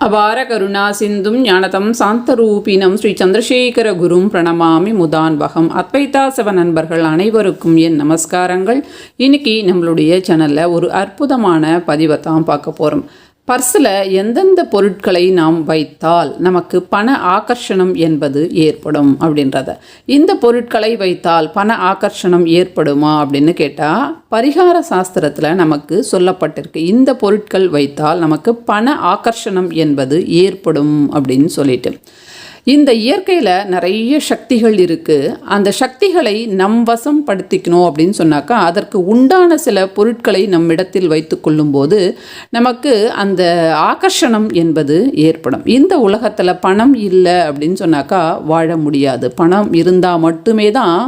அபார கருணா சிந்தும் ஞானதம் சாந்தரூபினம் ஸ்ரீ சந்திரசேகர குரும் பிரணமாமி முதான்பகம் அத்வைதா சிவ நண்பர்கள் அனைவருக்கும் என் நமஸ்காரங்கள். இன்னைக்கு நம்மளுடைய சேனலில் ஒரு அற்புதமான பதிவை தான் பார்க்க போகிறோம் பர்ஸில் எந்தெந்த பொருட்களை நாம் வைத்தால் நமக்கு பண ஆகர்ஷணம் என்பது ஏற்படும் அப்படின்றத. இந்த பொருட்களை வைத்தால் பண ஆகர்ஷணம் ஏற்படுமா அப்படின்னு கேட்டால் பரிகார சாஸ்திரத்தில் நமக்கு சொல்லப்பட்டிருக்கு. இந்த பொருட்கள் வைத்தால் நமக்கு பண ஆகர்ஷணம் என்பது ஏற்படும் அப்படின்னு சொல்லிட்டு. இந்த இயற்கையில் நிறைய சக்திகள் இருக்குது அந்த சக்திகளை நம் வசம் படுத்திக்கணும் அப்படின்னு சொன்னாக்கா அதற்கு உண்டான சில பொருட்களை நம்மிடத்தில் வைத்து கொள்ளும்போது நமக்கு அந்த ஆகர்ஷணம் என்பது ஏற்படும். இந்த உலகத்தில் பணம் இல்லை அப்படின்னு சொன்னாக்கா வாழ முடியாது. பணம் இருந்தால் மட்டுமே தான்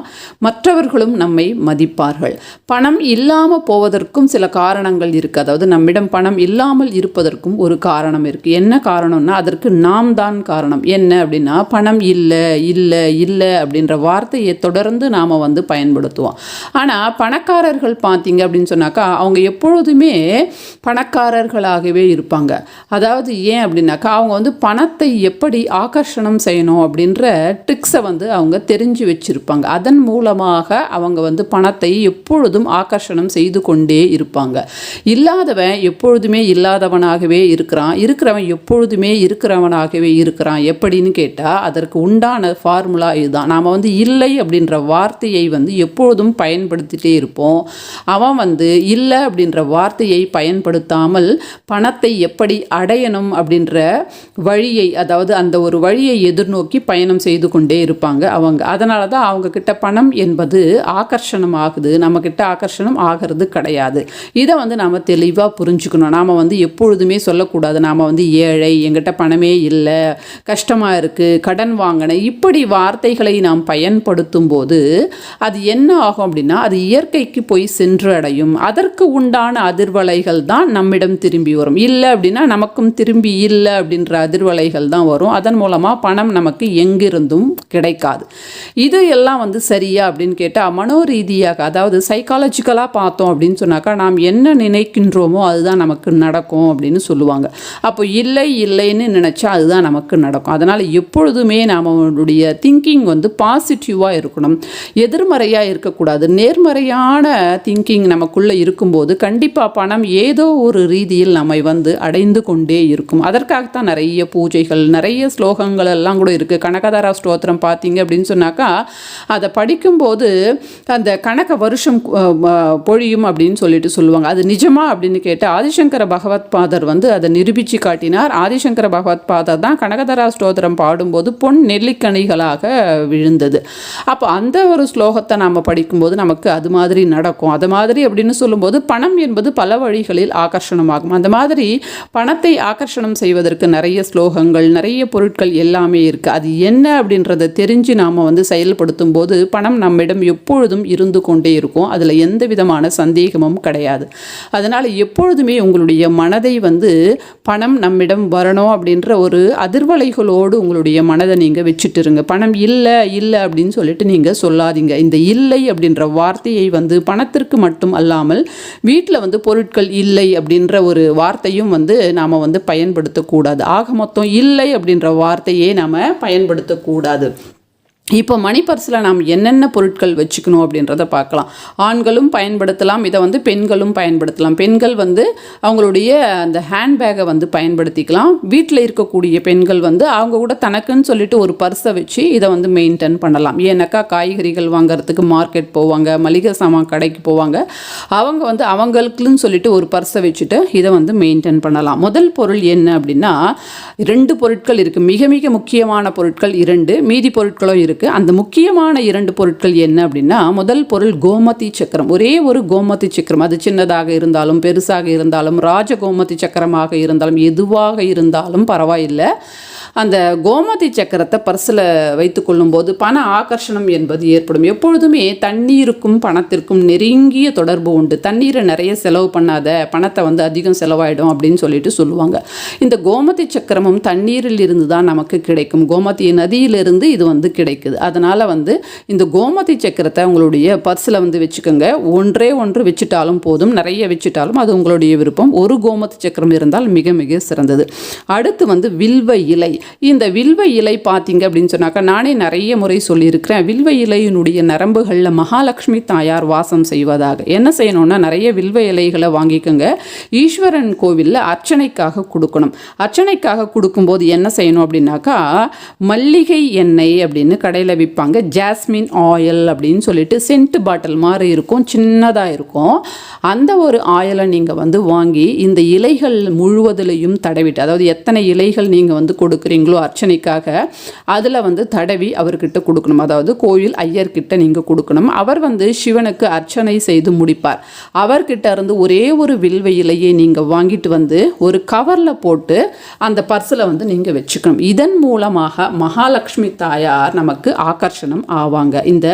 மற்றவர்களும் நம்மை மதிப்பார்கள். பணம் இல்லாமல் போவதற்கும் சில காரணங்கள் இருக்குது அதாவது நம்மிடம் பணம் இல்லாமல் இருப்பதற்கும் ஒரு காரணம் இருக்குது என்ன காரணம்னா அதற்கு நாம் தான் காரணம். என்ன அப்படின்னு பணம் இல்லை இல்லை இல்லை அப்படின்ற வார்த்தையை தொடர்ந்து நாம் வந்து பயன்படுத்துவோம். ஆனால் பணக்காரர்கள் பார்த்தீங்க அப்படின்னு சொன்னாக்கா அவங்க எப்பொழுதுமே பணக்காரர்களாகவே இருப்பாங்க. அதாவது ஏன் அப்படின்னாக்கா அவங்க வந்து பணத்தை எப்படி ஆகர்ஷணம் செய்யணும் அப்படின்ற ட்ரிக்ஸை வந்து அவங்க தெரிஞ்சு வச்சுருப்பாங்க. அதன் மூலமாக அவங்க வந்து பணத்தை எப்பொழுதும் ஆகர்ஷணம் செய்து கொண்டே இருப்பாங்க. இல்லாதவன் எப்பொழுதுமே இல்லாதவனாகவே இருக்கிறான். இருக்கிறவன் எப்பொழுதுமே இருக்கிறவனாகவே இருக்கிறான். எப்படின்னு கேட்டால் அதற்கு உண்டான ஃபார்முலா இதுதான். நாம் வந்து இல்லை அப்படின்ற வார்த்தையை வந்து எப்பொழுதும் பயன்படுத்திட்டே இருப்போம். அவன் வந்து இல்லை அப்படின்ற வார்த்தையை பயன்படுத்தாமல் பணத்தை எப்படி அடையணும் அப்படின்ற வழியை அதாவது அந்த ஒரு வழியை எதிர்நோக்கி பயணம் செய்து கொண்டே இருப்பாங்க அவங்க. அதனால தான் அவங்கக்கிட்ட பணம் என்பது ஆகர்ஷணம் ஆகுது. நம்மக்கிட்ட ஆகர்ஷணம் ஆகிறது கிடையாது. இதை வந்து நாம் தெளிவாக புரிஞ்சுக்கணும். நாம் வந்து எப்பொழுதுமே சொல்லக்கூடாது. நாம் வந்து ஏழை எங்கிட்ட பணமே இல்லை கஷ்டமாக இருக்குது கடன் வாங்கினேன் இப்படி வார்த்தைகளை நாம் பயன்படுத்தும் போது அது என்ன ஆகும் அப்படின்னா அது இயற்கைக்கு போய் சென்று அடையும் அதற்கு உண்டான அதிர்வலைகள் தான் நம்மிடம் திரும்பி வரும். இல்லை அப்படின்னா நமக்கும் திரும்பி இல்லை அப்படின்ற அதிர்வலைகள் தான் வரும். அதன் மூலமாக பணம் நமக்கு எங்கிருந்தும் கிடைக்காது. இது எல்லாம் வந்து சரியா அப்படின்னு கேட்டால் மனோரீதியாக அதாவது சைக்காலஜிக்கலாக பார்த்தோம் அப்படின்னு சொன்னாக்கா நாம் என்ன நினைக்கின்றோமோ அதுதான் நமக்கு நடக்கும் அப்படின்னு சொல்லுவாங்க. அப்போ இல்லை இல்லைன்னு நினச்சா அதுதான் நமக்கு நடக்கும். அதனால் எப் எப்பொழுதுமே நம்மளுடைய திங்கிங் வந்து பாசிட்டிவாக இருக்கணும். எதிர்மறையாக இருக்கக்கூடாது. நேர்மறையான திங்கிங் நமக்குள்ளே இருக்கும்போது கண்டிப்பாக பணம் ஏதோ ஒரு ரீதியில் நம்மை வந்து அடைந்து கொண்டே இருக்கும். அதற்காகத்தான் நிறைய பூஜைகள் நிறைய ஸ்லோகங்கள் எல்லாம் கூட இருக்குது கனகதாரா ஸ்தோத்திரம் பார்த்தீங்க அப்படின்னு சொன்னாக்கா அதை படிக்கும்போது அந்த கணக்க வருஷம் பொழியும் அப்படின்னு சொல்லிட்டு சொல்லுவாங்க. அது நிஜமா அப்படின்னு கேட்டால் ஆதிசங்கர பகவத் பாதர் வந்து அதை நிரூபித்து காட்டினார். ஆதிசங்கர பகவத் பாதர் தான் கனகதாரா ஸ்தோத்திரம் பாடும்போது பொன் நெல்லிக்கனிகளாக விழுந்தது. அப்போ அந்த ஒரு ஸ்லோகத்தை நாம் படிக்கும்போது நமக்கு அது மாதிரி நடக்கும். அது மாதிரி அப்படின்னு சொல்லும்போது பணம் என்பது பல வழிகளில் ஆகர்ஷணமாகும். அந்த மாதிரி பணத்தை ஆகர்ஷணம் செய்வதற்கு நிறைய ஸ்லோகங்கள் நிறைய பொருட்கள் எல்லாமே இருக்குது அது என்ன அப்படின்றத தெரிஞ்சு நாம் வந்து செயல்படுத்தும் போது பணம் நம்மிடம் எப்பொழுதும் இருந்து கொண்டே இருக்கும். அதில் எந்த விதமான சந்தேகமும் கிடையாது. அதனால் எப்பொழுதுமே உங்களுடைய மனதை வந்து பணம் நம்மிடம் வரணும் அப்படின்ற ஒரு அதிர்வலைகளோடு உங்களுடைய மனதை நீங்கள் வச்சுட்டு இருங்க பணம் இல்லை இல்லை அப்படின்னு சொல்லிட்டு நீங்கள் சொல்லாதீங்க. இந்த இல்லை அப்படின்ற வார்த்தையை வந்து பணத்திற்கு மட்டும் அல்லாமல் வீட்டில் வந்து பொருட்கள் இல்லை அப்படின்ற ஒரு வார்த்தையும் வந்து நாம் வந்து பயன்படுத்தக்கூடாது. ஆக மொத்தம் இல்லை அப்படின்ற வார்த்தையே நாம் பயன்படுத்தக்கூடாது. இப்போ மணி பர்ஸில் நாம் என்னென்ன பொருட்கள் வச்சுக்கணும் அப்படின்றத பார்க்கலாம். ஆண்களும் பயன்படுத்தலாம் இதை வந்து பெண்களும் பயன்படுத்தலாம். பெண்கள் வந்து அவங்களுடைய அந்த ஹேண்ட்பேக்கை வந்து பயன்படுத்திக்கலாம். வீட்டில் இருக்கக்கூடிய பெண்கள் வந்து அவங்க கூட தனக்குன்னு சொல்லிட்டு ஒரு பர்ஸை வச்சு இதை வந்து மெயின்டைன் பண்ணலாம். ஏன்னாக்கா காய்கறிகள் வாங்குறதுக்கு மார்க்கெட் போவாங்க மளிகை சாமான் கடைக்கு போவாங்க. அவங்க வந்து அவங்களுக்குன்னு சொல்லிட்டு ஒரு பர்ஸை வச்சுட்டு இதை வந்து மெயின்டைன் பண்ணலாம். முதல் பொருள் என்ன அப்படின்னா ரெண்டு பொருட்கள் இருக்குது மிக மிக முக்கியமான பொருட்கள் இரண்டு மீதி பொருட்களும் இருக்குது அந்த முக்கியமான இரண்டு பொருட்கள் என்ன அப்படின்னா முதல் பொருள் கோமதி சக்கரம். ஒரே ஒரு கோமதி சக்கரம். அது சின்னதாக இருந்தாலும் பெருசாக இருந்தாலும் ராஜ கோமதி சக்கரமாக இருந்தாலும் எதுவாக இருந்தாலும் பரவாயில்லை. அந்த கோமதி சக்கரத்தை பர்சில் வைத்துக்கொள்ளும் போது பண ஆகர்ஷணம் என்பது ஏற்படும். எப்பொழுதுமே தண்ணீருக்கும் பணத்திற்கும் நெருங்கிய தொடர்பு உண்டு. தண்ணீரை நிறைய செலவு பண்ணாத பணத்தை வந்து அதிகம் செலவாயிடும் அப்படின்னு சொல்லிட்டு சொல்லுவாங்க. இந்த கோமதி சக்கரமும் தண்ணீரில் இருந்து தான் நமக்கு கிடைக்கும். கோமதி நதியிலிருந்து இது வந்து கிடைக்கும். வைக்குது அதனால் வந்து இந்த கோமதி சக்கரத்தை உங்களுடைய பர்ஸில் வந்து வச்சுக்கோங்க. ஒன்றே ஒன்று வச்சுட்டாலும் போதும். நிறைய வச்சுட்டாலும் அது உங்களுடைய விருப்பம். ஒரு கோமதி சக்கரம் இருந்தால் மிக மிக சிறந்தது. அடுத்து வந்து வில்வ இலை. இந்த வில்வ இலை பார்த்தீங்க அப்படின்னு சொன்னாக்கா நானே நிறைய முறை சொல்லியிருக்கிறேன். வில்வ இலையினுடைய நரம்புகளில் மகாலட்சுமி தாயார் வாசம் செய்வதாக. என்ன செய்யணும்னா நிறைய வில்வ இலைகளை வாங்கிக்கோங்க. ஈஸ்வரன் கோவிலில் அர்ச்சனைக்காக கொடுக்கணும். அர்ச்சனைக்காக கொடுக்கும்போது என்ன செய்யணும் அப்படின்னாக்கா மல்லிகை எண்ணெய் அப்படின்னு கடையில் விற்பாங்க ஜாஸ்மின் ஆயில் அப்படின்னு சொல்லிட்டு சென்ட் பாட்டில் மாதிரி இருக்கும் சின்னதாக இருக்கும். அந்த ஒரு ஆயிலை நீங்கள் வந்து வாங்கி இந்த இலைகள் முழுவதிலையும் தடவிட்டு அதாவது எத்தனை இலைகள் நீங்கள் வந்து கொடுக்குறீங்களோ அர்ச்சனைக்காக அதில் வந்து தடவி அவர்கிட்ட கொடுக்கணும். அதாவது கோயில் ஐயர்கிட்ட நீங்கள் கொடுக்கணும். அவர் வந்து சிவனுக்கு அர்ச்சனை செய்து முடிப்பார். அவர்கிட்ட இருந்து ஒரே ஒரு வில்வ இலையை நீங்கள் வாங்கிட்டு வந்து ஒரு கவரில் போட்டு அந்த பர்ஸில் வந்து நீங்கள் வச்சுக்கணும். இதன் மூலமாக மகாலட்சுமி தாயார் நமக்கு ஆகர்ஷணம் ஆவாங்க. இந்த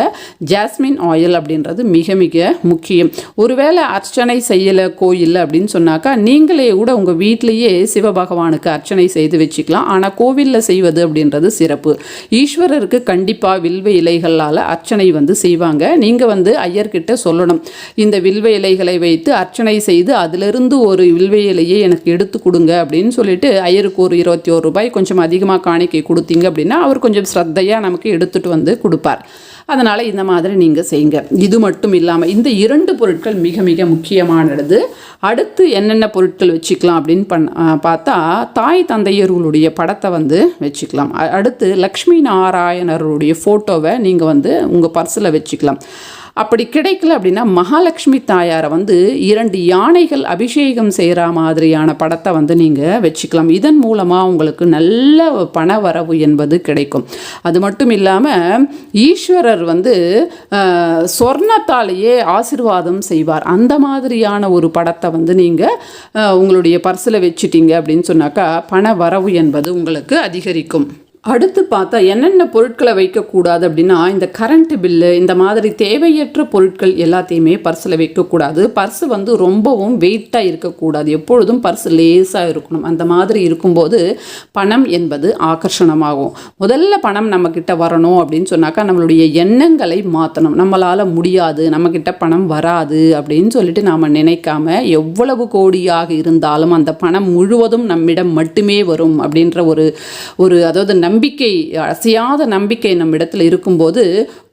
ஜாஸ்மின் ஆயில் அப்படின்றது மிக மிக முக்கியம். ஒருவேளை அர்ச்சனை செய்யலை கோயிலில் அப்படின்னு சொன்னாக்கா நீங்களே கூட உங்கள் வீட்டிலேயே சிவபகவானுக்கு அர்ச்சனை செய்து வச்சுக்கலாம். ஆனால் கோவிலில் செய்வது அப்படின்றது சிறப்பு. ஈஸ்வரருக்கு கண்டிப்பாக வில்வ இலைகளால் அர்ச்சனை வந்து செய்வாங்க. நீங்கள் வந்து ஐயர்கிட்ட சொல்லணும். இந்த வில்வ இலைகளை வைத்து அர்ச்சனை செய்து அதிலிருந்து ஒரு வில்வ இலையை எனக்கு எடுத்து கொடுங்க அப்படின்னு சொல்லிட்டு ஐயருக்கு ஒரு இருபத்தி ஒரு ரூபாய் கொஞ்சம் அதிகமாக காணிக்கை கொடுத்தீங்க அப்படின்னா அவர் கொஞ்சம் ஸ்ரத்தையாக நமக்கு எடுத்துகிட்டு வந்து கொடுப்பார். அதனால் இந்த மாதிரி நீங்கள் செய்யுங்க. இது மட்டும் இல்லாமல் இந்த இரண்டு பொருட்கள் மிக மிக முக்கியமானது. அடுத்து என்னென்ன பொருட்கள் வச்சுக்கலாம் அப்படின்னு பண் பார்த்தா தாய் தந்தையர்களுடைய படத்தை வந்து வச்சுக்கலாம். அடுத்து லக்ஷ்மி நாராயணருடைய ஃபோட்டோவை நீங்கள் வந்து உங்கள் பர்ஸில் வச்சுக்கலாம். அப்படி கிடைக்கல அப்படின்னா மகாலட்சுமி தாயாரை வந்து இரண்டு யானைகள் அபிஷேகம் செய்கிற மாதிரியான படத்தை வந்து நீங்கள் வச்சுக்கலாம். இதன் மூலமாக உங்களுக்கு நல்ல பண வரவு என்பது கிடைக்கும். அது மட்டும் இல்லாமல் ஈஸ்வரர் வந்து சொர்ணத்தாலேயே ஆசிர்வாதம் செய்வார். அந்த மாதிரியான ஒரு படத்தை வந்து நீங்கள் உங்களுடைய பர்ஸில் வச்சுட்டீங்க அப்படின்னு சொன்னாக்கா பண வரவு என்பது உங்களுக்கு அதிகரிக்கும். அடுத்து பார்த்தா என்னென்ன பொருட்களை வைக்கக்கூடாது அப்படின்னா இந்த கரண்ட் பில்லு இந்த மாதிரி தேவையற்ற பொருட்கள் எல்லாத்தையுமே பர்ஸில் வைக்கக்கூடாது. பர்ஸ் வந்து ரொம்பவும் வெயிட்டாக இருக்கக்கூடாது. எப்பொழுதும் பர்ஸ் லேஸாக இருக்கணும். அந்த மாதிரி இருக்கும்போது பணம் என்பது ஆகர்ஷணமாகும். முதல்ல பணம் நம்மக்கிட்ட வரணும் அப்படின்னு சொன்னாக்கா நம்மளுடைய எண்ணங்களை மாற்றணும் நம்மளால் முடியாது. நம்மக்கிட்ட பணம் வராது அப்படின்னு சொல்லிட்டு நாம் நினைக்காம எவ்வளவு கோடியாக இருந்தாலும் அந்த பணம் முழுவதும் நம்மிடம் மட்டுமே வரும் அப்படின்ற ஒரு ஒரு அதாவது நம்பிக்கை அசையாத நம்பிக்கை நம்மிடத்தில் இருக்கும்போது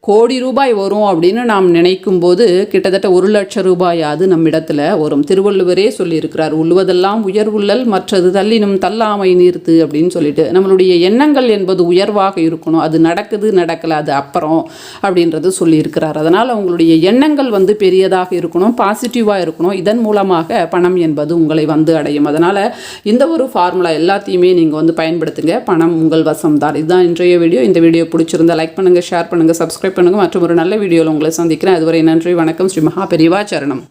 கோடி ரூபாய் வரும் அப்படின்னு நாம் நினைக்கும் போது கிட்டத்தட்ட ஒரு லட்சம் ரூபாயாவது நம்மிடத்தில் வரும். திருவள்ளுவரே சொல்லியிருக்கிறார் உள்ளுவதெல்லாம் உயர்வுள்ளல் மற்றது தள்ளினும் தள்ளாமை நீர்த்து அப்படின்னு சொல்லிட்டு. நம்மளுடைய எண்ணங்கள் என்பது உயர்வாக இருக்கணும். அது நடக்குது நடக்கல அது அப்புறம் அப்படின்றது சொல்லியிருக்கிறார். அதனால் உங்களுடைய எண்ணங்கள் வந்து பெரியதாக இருக்கணும் பாசிட்டிவாக இருக்கணும். இதன் மூலமாக பணம் என்பது உங்களை வந்து அடையும். அதனால் இந்த ஒரு ஃபார்முலா எல்லாத்தையுமே நீங்கள் வந்து பயன்படுத்துங்க. பணம் உங்கள் வசம் தான். இதுதான் இன்றைய வீடியோ இந்த வீடியோ பிடிச்சிருந்தா லைக் பண்ணுங்கள் ஷேர் பண்ணுங்கள் சப்ஸ்கிரைப் பண்ணுங்கள் மற்றும் ஒரு நல்ல வீடியோவில் உங்களை சந்திக்கிறேன். அதுவரை நன்றி வணக்கம். ஸ்ரீ மகா பெரியவா சரணம்.